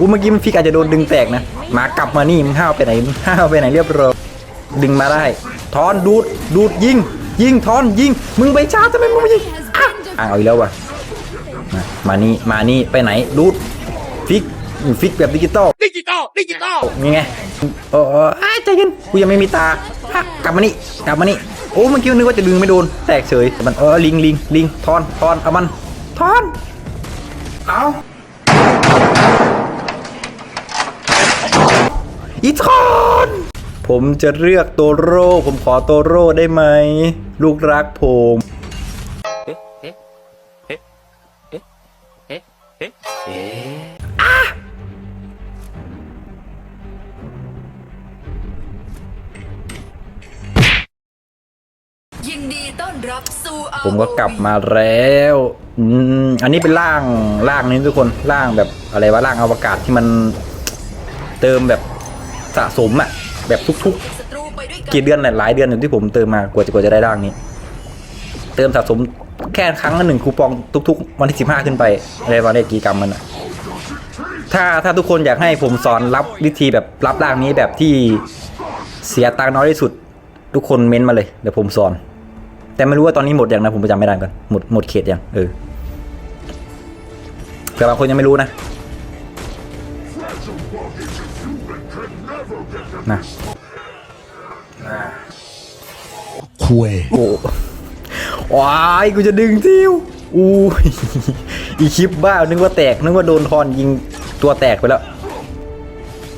อู้เมื่อกี้มันฟิกอาจจะโดนดึงแตกนะหมากลับมานี่มึงห้าวไปไหนมึงห้าวไปไหนเรียบร้อยดึงมาได้ทอนดูดดูดยิง ยิงทอนยิง มึงไปช้าทำไมมึงไม่ยิงอะอะเอาอีกแล้ววะมามานี่มานี่ไปไหนดูดฟิกฟิกแบบดิจิตอลดิจิตอลดิจิตอลนี่ไงโอ้โอ้อ้ายใจเย็นกูยังไม่มีตาอะกลับมานี่กลับมานี่โอ้เมื่อกี้นึกว่าจะดึงไม่โดนแตกเฉยแต่มันเออลิงลิงลิงทอนทอนเอามันทอนเอา อีทอนผมจะเลือกโตโร่ ผมขอโตโร่ได้ไหม ลูกรักผมยินดีต้อนรับสู่ผมก็กลับมาแล้วอืมอันนี้เป็นร่างร่างนี้ทุกคนร่างแบบอะไรวะร่างอวกาศที่มันเติมแบบ สะสมอะแบบทุกศัตรูไปด้วยๆกันกี่เดือนเนี่ยหลายเดือนอยู่ที่ผมเติมมากว่าจะกว่าจะได้ร่างนี้ เติมสะสมแค่ครั้งละหนึ่งคูปองทุก ๆ วันที่สิบห้าขึ้นไปอะไรวะเนี่ยกี่กรัมมันอะถ้าถ้าทุกคนอยากให้ผมสอนรับวิธีแบบรับร่างนี้แบบที่เสียตังค์น้อยที่สุด ทุกคนเม้นต์มาเลยเดี๋ยวผมสอน แต่ไม่รู้ว่าตอนนี้หมดยังนะผมจำไม่ได้ก่อนหมดหมดเขตยังเออเผื่อบางคนยังไม่รู้นะ นะคุยโอ้ว้ายกูจะดึงทิวอู้ยอีคลิปบ้า นึกว่าแตก นึกว่าโดนทอนยิงตัวแตกไปแล้ว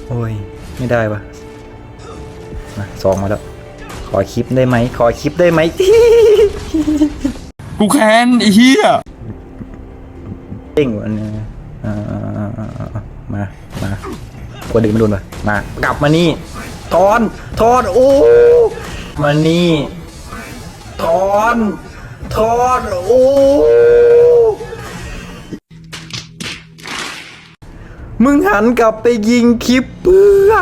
โอ้ย ไม่ได้วะมาสองมาแล้ว ขอคลิปได้ไหม ขอคลิปได้ไหมกูแค้นไอ้เหี้ยเด้งวันนี้อ่าๆๆๆมา มา กลัวดึงไม่โดนป่ะมากลับมานี่ทอนทอนโอ้มานี่ทอนทอนโอ้มึงหันกลับไปยิงคลิปเพื่อ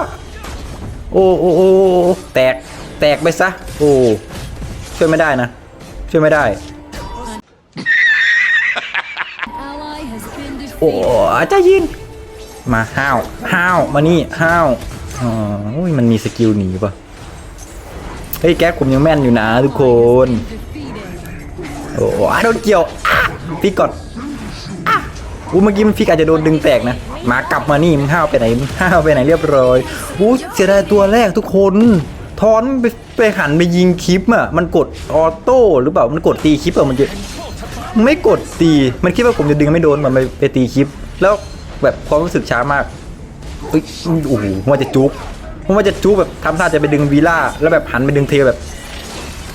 โอ้โอ้โอ้แตกแตกไปซะ โอ้ช่วยไม่ได้นะ ช่วยไม่ได้ ally has been โอ้ defeated. ใจเยิน มาห้าวห้าวมานี่ห้าวอ๋อุ้ยมันมีสกิลหนีปะเฮ้ยแก๊กผมยังแม่นอยู่นะทุกคนโอ้อะโดนเกี่ยวอะฟิกก่อนอะอู้เมื่อกี้มันฟิกอาจจะโดนดึงแตกนะมากลับมานี่มึงห้าวไปไหนมึงห้าวไปไหนเรียบร้อยอู้เสียดายตัวแรกทุกคนทอนไปไปหันไปยิงคลิปอะมันกดออโต้หรือเปล่ามันกดตีคลิปอะมันจะไม่กดตีมันคิดว่าผมจะดึงไม่โดนมันไปไปตีคลิป แล้ว แบบความรู้สึกช้ามากเอ้ยโอ้โหผมว่าจะจุกผมว่าจะจุกแบบทำท่าจะไปดึงวีล่าแล้วแบบหันไปดึงเทแบบ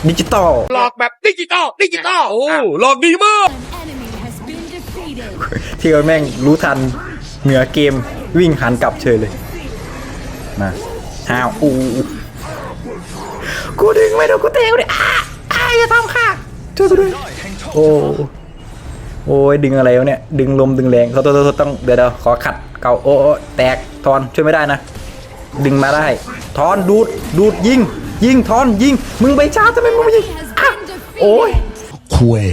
ดิจิตอลหลอกแบบดิจิตอลดิจิตอลโอ้หลอกดีมาก An enemy has been defeated. ที่เราแม่งรู้ทันเหนือเกมวิ่งหันกลับเฉยเลยมาห้าวอูกูดึงไม่โดนกูเตะกูเลยอ้าอ้าอย่าทำค่ะช่วยกูด้วยโอ้ โอ้ยดึงอะไรวะเนี่ยดึงลมดึงแรงเขาต้องต้องต้องเดี๋ยวเดี๋ยวขอขัดเก่าโอ้โอ้แตกทอนช่วยไม่ได้นะ ดึงมาได้ทอนดูดดูดยิง ยิงทอนยิง มึงไปช้าทำไมมึงไม่ยิง Has อะ been โอ้ย defeated. คุย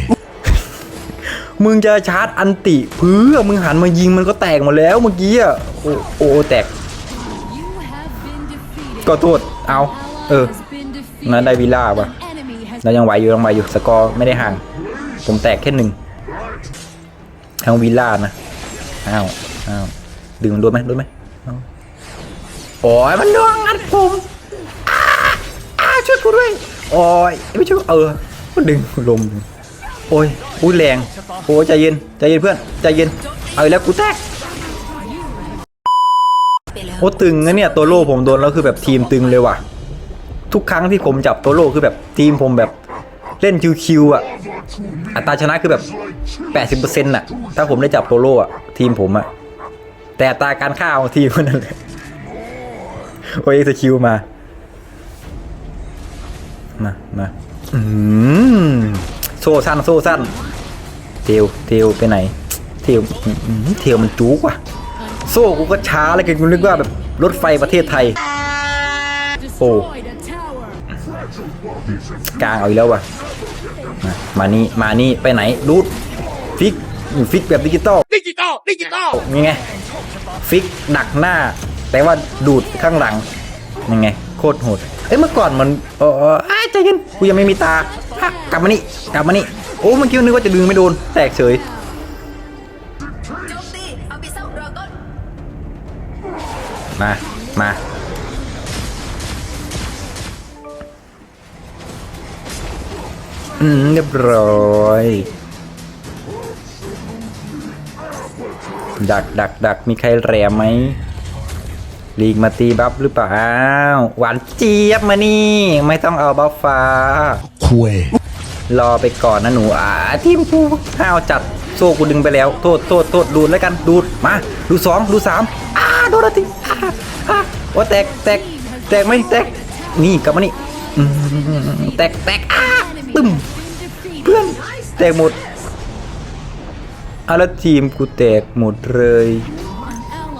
มึงจะชาร์จอันติเพื่อมึงหันมายิงมันก็แตกหมดแล้วเมื่อกี้อะโอ้โอ้แตก You have been defeated. ก็โทษเอา Ally เออ has been defeated. นั้นได้วิลล่าป่ะ An enemy has เรายังไหวอยู่ยังไหวอยู่สกอร์ไม่ได้ห่าง ผมแตกแค่หนึ่ง ทางวิลล่านะอ้าวอ้าวดึงมันโดนไหมโดนไหมโอ้ยมันดวงอัดผมอ้าอ้าช่วยกูด้วยโอ้ยไม่ช่วยเออก็ดึงลมโอ้ยอุ้ยแรงโอ้ยใจเย็นใจเย็นเพื่อนใจเย็นเอาแล้วกูแตกโอ้ตึงนะเนี่ยตัวโล่ผมโดนแล้วคือแบบทีมตึงเลยว่ะ ทุกครั้งที่ผมจับตัวโล่คือแบบทีมผมแบบ เล่นคิวๆอะ อัตราชนะคือแบบแปดสิบเปอร์เซ็นต์่ะ ถ้าผมได้จับตัวโล่อะ ทีมผมอะ แต่อัตราการฆ่าของทีมคนนั้นเลยโอ้ยสกิลมามามาอืมโซ่สั้นโซ่สั้นเทวเทวไปไหนเทวอื้อหือเทวมันจุกว่ะ โซ่กูก็ช้าแล้วกันกูนึกว่าแบบรถไฟประเทศไทย destroyed a tower. กลางเอาอีกแล้ววะ มามานี่มานี่ไปไหนรูดฟิกฟิกแบบดิจิตอลดิจิตอลดิจิตอลนี่ไงฟิกดักหน้า แต่ว่าดูดข้างหลังยังไง โคตรโหดเอ้ยเมื่อก่อนมันเออเอออ้ายใจเย็นกูยังไม่มีตาอะกลับมานี่กลับมานี่โอ้เมื่อกี้นึกว่าจะดึงไม่โดนแตกเฉยโจมตีเอาไปเศร้าดราก้อนมา อืมเรียบร้อย ดักดักดักมีใครแรมไหมลีกมาตีบัฟหรือเปล่าอ้าวหวานเจี๊ยบมานี่ ไม่ต้องเอาบัฟฟ้าคุยรอไปก่อนนะหนูอ่าทีมกูห้าวจัดโซ่กูดึงไปแล้ว โทษโทษโทษดูดแล้วกันดูดมา ดูสองดูสามอ่าโดนแล้วทีอ่าอ่าโอ้แตกแตกแตกไหมแตกนี่กลับมานี่อืมแตกแตกอ่าตึม เพื่อนแตกหมดเอาแล้วทีมกูแตกหมดเลย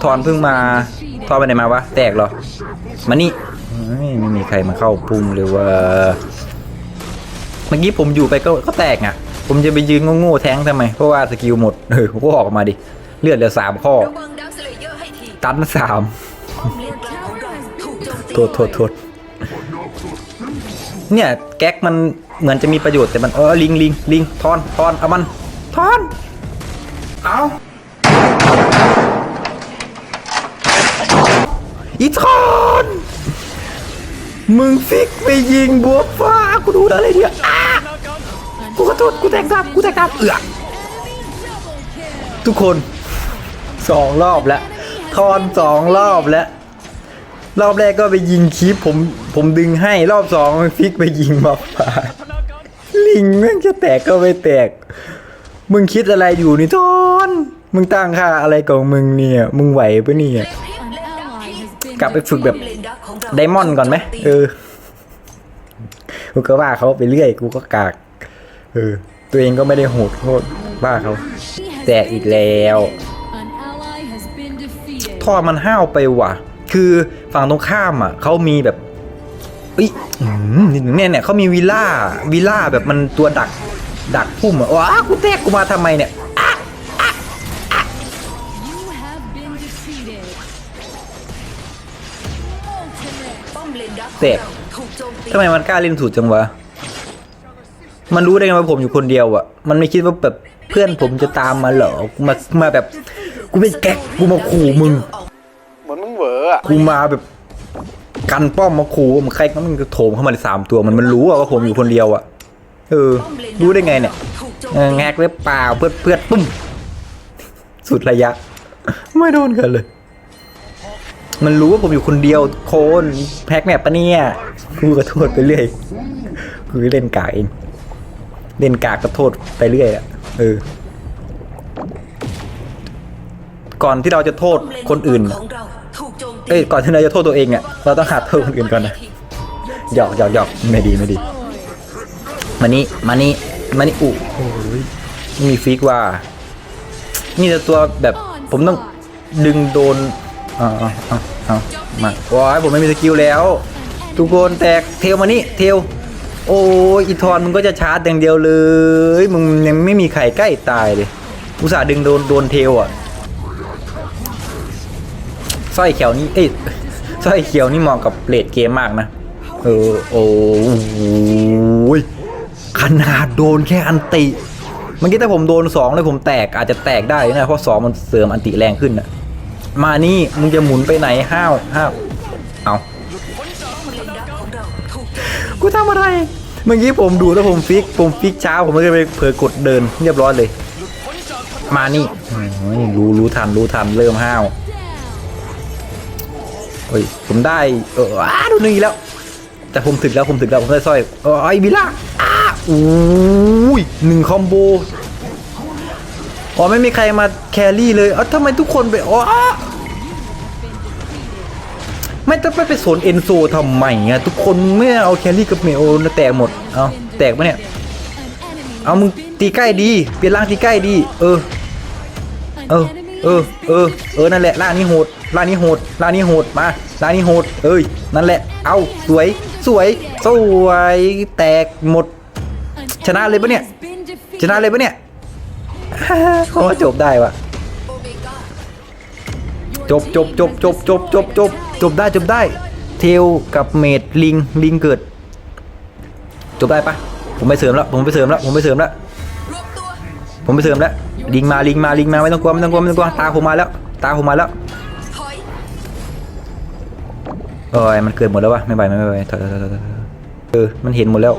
ทอนเพิ่งมาทอนไปไหนมาวะ แตกเหรอ มานี่เฮ้ยไม่มีใครมาเข้าปุ่มเลยว่าเมื่อกี้ผมอยู่ไปก็ก็แตกอะ ผมจะไปยืนโง่ๆแทงทำไม เพราะว่าสกิลหมดเออผมก็ออกมาดิ เลือดเหลือสามข้อระวังดาวสเลเยอร์ให้ทีตันสามป้อมเลนกลางของเราถูกโจมตีโทษโทษโทษ เนี่ยแก๊กมันเหมือนจะมีประโยชน์แต่มันเออลิงลิงลิงทอนทอนเอามันทอนเอาอีทอนมึงฟิกไปยิงบัวฟ้ากูดูอะไรเนี่ยอ้ากูขอโทษกูแตกดับกูแตกดับเอือกทุกคนสองรอบแล้วทอนสองรอบแล้ว รอบแรกก็ไปยิงคลิปผมผมดึงให้รอบสองฟิกไปยิงมาฟ้าลิงแม่งจะแตกก็ไม่แตก มึงคิดอะไรอยู่นี่ทอนมึงตั้งค่าอะไรของมึงเนี่ย มึงไหวปะเนี่ย กลับไปฝึกแบบไดมอนด์ก่อนไหมเออ กูก็ว่าเขาไปเรื่อย กูก็กาก เออ ตัวเองก็ไม่ได้โหดโทษว่าเขา แตกอีกแล้วท่อมันห้าวไปว่ะ คือฝั่งตรงข้ามอะเขามีแบบเอ้ยเนี่ยเนี่ยเขามีวิลล่าวิลล่าแบบมันตัวดักดักพุ่มอะว้ากูแตกกูมาทำไมเนี่ยเลนดักของแตกทำไมมันกล้าเล่นสูตรจังวะ มันรู้ได้ไงว่าผมอยู่คนเดียวอะ มันไม่คิดว่าแบบเพื่อนผมจะตามมาเหรอ มา มาแบบ กูเป็นแก๊ก กูมาขู่มึง อนมึงเหวออะกูมาแบบกันป้อมมาขู่มันใครก็มันก็โถมเข้ามาเลยสามตัวมันมันรู้อะว่าผมอยู่คนเดียวอะเออป้อมเลนดักรู้ได้ไงเนี่ยถูกโจมเออตีแงกหรือเปล่าเพื่อนเพื่อนปุ้มสุดระยะ ไม่โดนกันเลย มันรู้ว่าผมอยู่คนเดียวโคนแพ็กแมปปะเนี่ยกูก็โทษไปเรื่อยกูเล่นกากเองเล่นกากก็โทษไปเรื่อยอะเออก่อนที่เราจะโทษป้อมเลคนอื่นขอะอง เอ้ยก่อนที่เราจะโทษตัวเองอะเราต้องหาโทษคนอื่นก่อนนะหยอกหยอกหยอกไม่ดีไม่ดีมานี่มานี่มานี่อุโอ้ยมีฟิกว่า นี่แต่ตัวแบบผมต้องดึงโดนเอาเอาเอาเอามาว้ายผมไม่มีสกิลแล้ว ทุกคนแตกเทลมานี่เทลโอ้ยอีทอนมึงก็จะชาร์จอย่างเดียวเลยมึงยังไม่มีใครใกล้ตายเลยอุตส่าห์ดึงโดนโดนเทลอะ สร้อยเขียวนี่เอ้ยสร้อยเขียวนี่เหมาะกับเลดเกมมากนะ เออโอ้ยขนาดโดนแค่อันติเมื่อกี้ถ้าผมโดนสองเลยผมแตกอาจจะแตกได้นะเพราะสองมันเสริมอันติแรงขึ้นนะมานี่มึงจะหมุนไปไหนห้าวห้าวเอากูทำอะไร เมื่อกี้ผมดูแล้วผมฟิก ผมฟิกเช้าผมไม่ไปเผลอกดเดินเรียบร้อยเลย มานี่รู้รู้ทันรู้ทันเริ่มห้าว เฮ้ยผมได้เอออ้าดูหนึ่งอีกแล้ว แต่ผมถึกแล้วผมถึกแล้วผมได้สร้อยเออไอ้วิล่าอ้าอู้ยหนึ่งคอมโบอ๋อไม่มีใครมาแครี่เลยเอ้าทำไมทุกคนไปอ๋อไม่ต้องไปไปสนเอนโซทำไมอะทุกคนไม่เอาแครี่กับเมโอนะแตกหมดเอาแตกปะเนี่ยเอามึงตีใกล้ดีเปลี่ยนร่างตีใกล้ดี เออ เออ เออ เออ เออ นั่นแหละ ล่านี้โหด ล่านี้โหด ล่านี้โหด มา ล่านี้โหด เอ้ย นั่นแหละ เอาสวย สวย สวย แตกหมด ชนะเลยปะเนี่ย ชนะเลยปะเนี่ยโอ้จบได้วะจบจบจบจบจบจบจบจบได้จบได้ เทลกับเมดลิง ลิงเกิด จบได้ปะผมไปเสริมแล้ว ผมไปเสริมแล้ว ผมไปเสริมแล้ว ผมไปเสริมแล้ว ลิงมาลิงมาลิงมาไม่ต้องกลัวไม่ต้องกลัวไม่ต้องกลัวตาผมมาแล้ว ตาผมมาแล้วโอ้ยมันเกิดหมดแล้ววะไม่ไหวไม่ไหวไม่ไหวถอยถอยถอยเออมันเห็นหมดแล้ว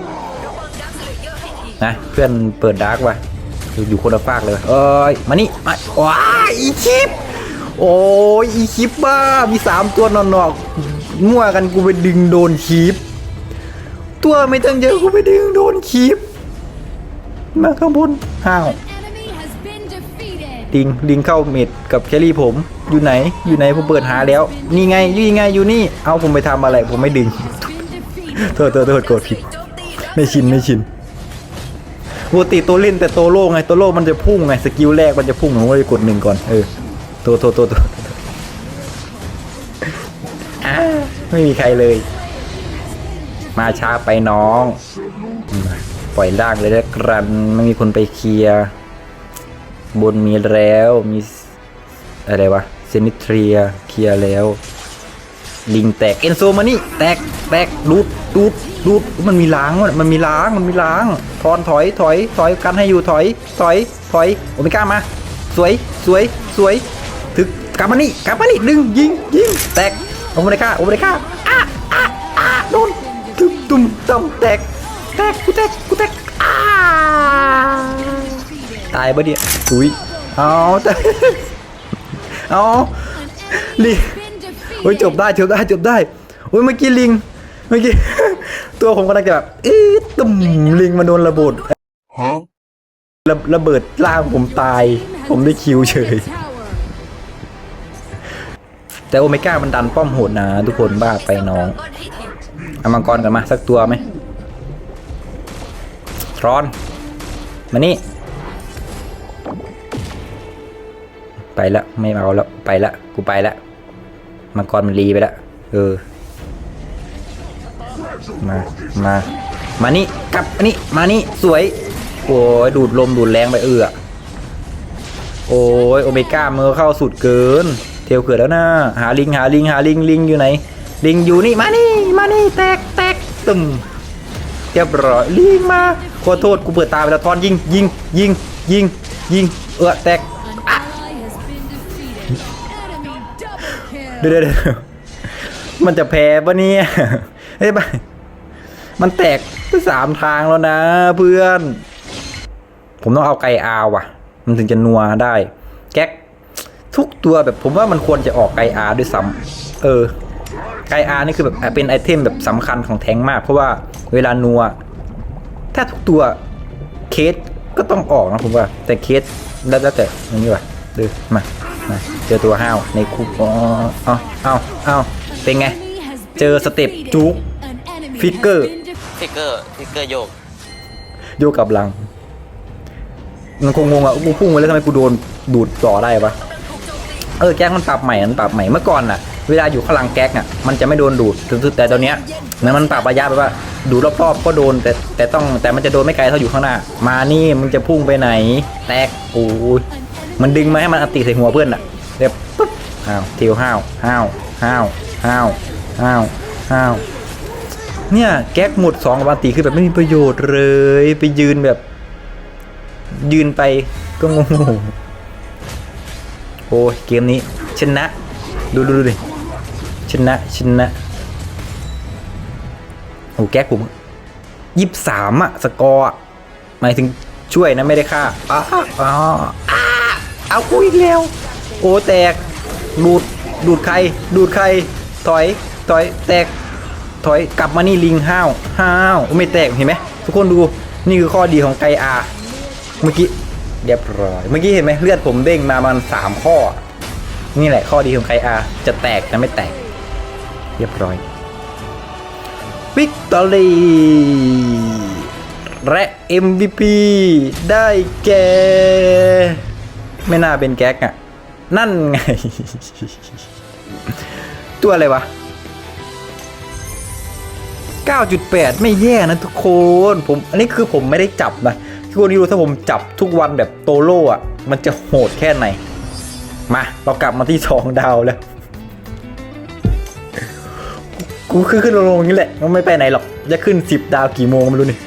นะเพื่อนเปิดดาร์กว่ะอยู่คนละฟากเลยเอ้ยมานี่มาว้าอีคิปโอ้ยอีคิปบ้ามีสามตัวนอนนอกมั่วกันกูไปดึงโดนคีปตัวไม่ตั้งเยอะกูไปดึงโดนคีปมาข้างบนห้าว ลิงลิงเข้าเม็ดกับแครี่ผมอยู่ไหนอยู่ไหนผมเปิดหาแล้ว นี่ไงนี่ไงอยู่นี่เอาผมไปทำอะไรผมไม่ดึงโทษโทษโทษกดผิดไม่ชินไม่ชินปกติตัวเล่นแต่ตัวโล่ไงตัวโล่มันจะพุ่งไงสกิลแรกมันจะพุ่งผมก็เลยกดหนึ่งก่อนเออตัวตัวตัวตัวอ้าไม่มีใครเลย มาช้าไปน้อง ปล่อยล่างเลยแล้วกันไม่มีคนไปเคลียร์ บนมีแล้วมีอะไรวะเซนิเทรียเคลียแล้ว ลิงแตกเอนโซมานี่แตกแตกดูดดูดดูดมันมีล้างมันมีล้างมันมีล้างทอนถอยถอยถอยกันให้อยู่ถอยถอยถอยโอเมก้ามา สวยสวยสวยถึกกลับมานี่กลับมานี่ดึงยิงยิงแตกโอเมก้าโอเมก้าอะอะอะโดนตึมตุ่มต่ำแตกแตกกูแตกกูแตกอ่า ตายปะเนี่ยอุ้ยเอาแต่เอาลิง Been โอ้ย defeated. จบได้จบได้จบได้โอ้ยเมื่อกี้ลิงเมื่อกี้ตัวผมกำลังจะแบบเอ๊ะตุ่มลิงมาโดนระเบิดระระเบิดล่างผมตาย ผมได้คิวเฉย Tower. แต่โอเมก้ามันดันป้อมโหดนะทุกคนบ้าไปน้องก้อนให้ทีเอามังกรกันมาสักตัวไหมทรอน มานี่ ไปละไม่เอาแล้วไปละกูไปละมังกรมันรีไปละเออ มามามานี่กลับนี่มานี่สวยโอ้ยดูดลมดูดแรงไปเอือโอ้ยโอเมก้ามือเข้าสุดเกิน เทลเกิดแล้วนะหาลิงหาลิงหาลิงลิงอยู่ไหน ลิงอยู่นี่มานี่มานี่แตกแตกตึมเรียบร้อยลิงมาขอโทษกูเปิดตาไปแล้วทอนยิงยิงยิงยิงยิงเออแตก เดี๋ยวมันจะแพ้ปะเนี่ยเฮ้ยไปมันแตกไปสามทางแล้วนะ เพื่อน ผมต้องเอาไกอาว่ะ มันถึงจะนัวได้ แก๊ก ทุกตัวแบบผมว่ามันควรจะออกไกอาด้วยซ้ำเออ ไกอานี่คือแบบเป็นไอเทมแบบสำคัญของแทงมาก เพราะว่าเวลานัว ถ้าทุกตัวเคสก็ต้องออกนะผมว่า แต่เคสแล้วแล้วแต่อันนี้ว่ะเดูมา มาเจอตัวห้าวในคุกอ๋อเอาเอาเอาเป็นไง Enemy has been เจอสเต็ป defeated. จุก An enemy ฟิกเกอร์ has been defeated. ฟิกเกอร์ฟิกเกอร์โยกโยกกับหลัง มันคงงงอะกูพุ่งไปแล้วทำไมกูโดนดูดต่อได้ปะเออแก๊กมันปรับใหม่มันปรับใหม่เมื่อก่อนอะ เวลาอยู่ข้างหลังแก๊กอะมันจะไม่โดนดูดถึงแต่ตอนเนี้ยเหมือนมันปรับระยะไปว่าดูรอบๆก็โดนแต่แต่ต้องแต่มันจะโดนไม่ไกลเท่าอยู่ข้างหน้า มานี่มึงจะพุ่งไปไหน แตกโอ้ย An enemy มันดึงมาให้มันอติใส่หัวเพื่อนอะเรียบปุ๊บอ้าวเทียวห้าวห้าวห้าวห้าวห้าวห้าวเนี่ยแก๊กหมดสองกับอันติคือแบบไม่มีประโยชน์เลยไปยืนแบบ ยืนไปก็งงโอ้ยเกมนี้ชนะดูดูดูดิชนะชนะโอ้แก๊กผมยี่สามอะสกอร์หมายถึงช่วยนะไม่ได้ฆ่าอ้าวอ้าวอ้า เอากูอีกแล้ว โอ้แตก ดูด ดูดใคร ดูดใคร ถอย ถอย แตก ถอย กลับมานี่ลิงห้าว ห้าว ไม่แตกเห็นไหมทุกคนดู นี่คือข้อดีของไกอาเมื่อกี้ เรียบร้อย เมื่อกี้เห็นไหมเลือดผมเด้งมามันสามข้อ นี่แหละข้อดีของไกอาจะแตกแต่ไม่แตก เรียบร้อยวิกตอรี่และ MVP ได้แก่ ไม่น่าเป็นแก๊กอะนั่นไง ตัวอะไรวะ 9.8 ไม่แย่นะทุกคนผมอันนี้คือผมไม่ได้จับนะทุกคนรู้ถ้าผมจับทุกวันแบบโตโร่อะมันจะโหดแค่ไหน มา เรากลับมาที่สองดาวแล้ว กูคือขึ้นลงๆอย่างนี้แหละ มันไม่ไปไหนหรอก จะขึ้นสิบดาวกี่โมงไม่รู้นี่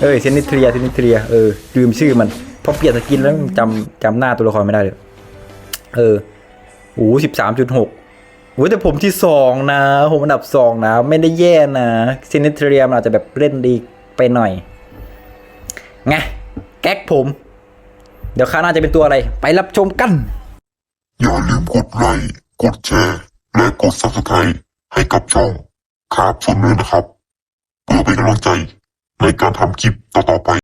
เออเซนิเทรียเซนิเทรียเออลืมชื่อมัน พอเปลี่ยนสกินแล้วจำจำหน้าตัวละครไม่ได้เลย เออโอ้สิบสามจุดหกโอ้แต่ผมที่สองนะ ผมอันดับสองนะ ไม่ได้แย่นะเซนิเทรียมันอาจจะแบบเล่นดีไปหน่อย ไง แก๊กผม เดี๋ยวข้าน้าจะเป็นตัวอะไร ไปรับชมกัน อย่าลืมกดไลค์กดแชร์และกด subscribe ให้กับช่องขาบสนเลยนะครับ เพื่อเป็นกำลังใจในการทำคลิปต่อๆไป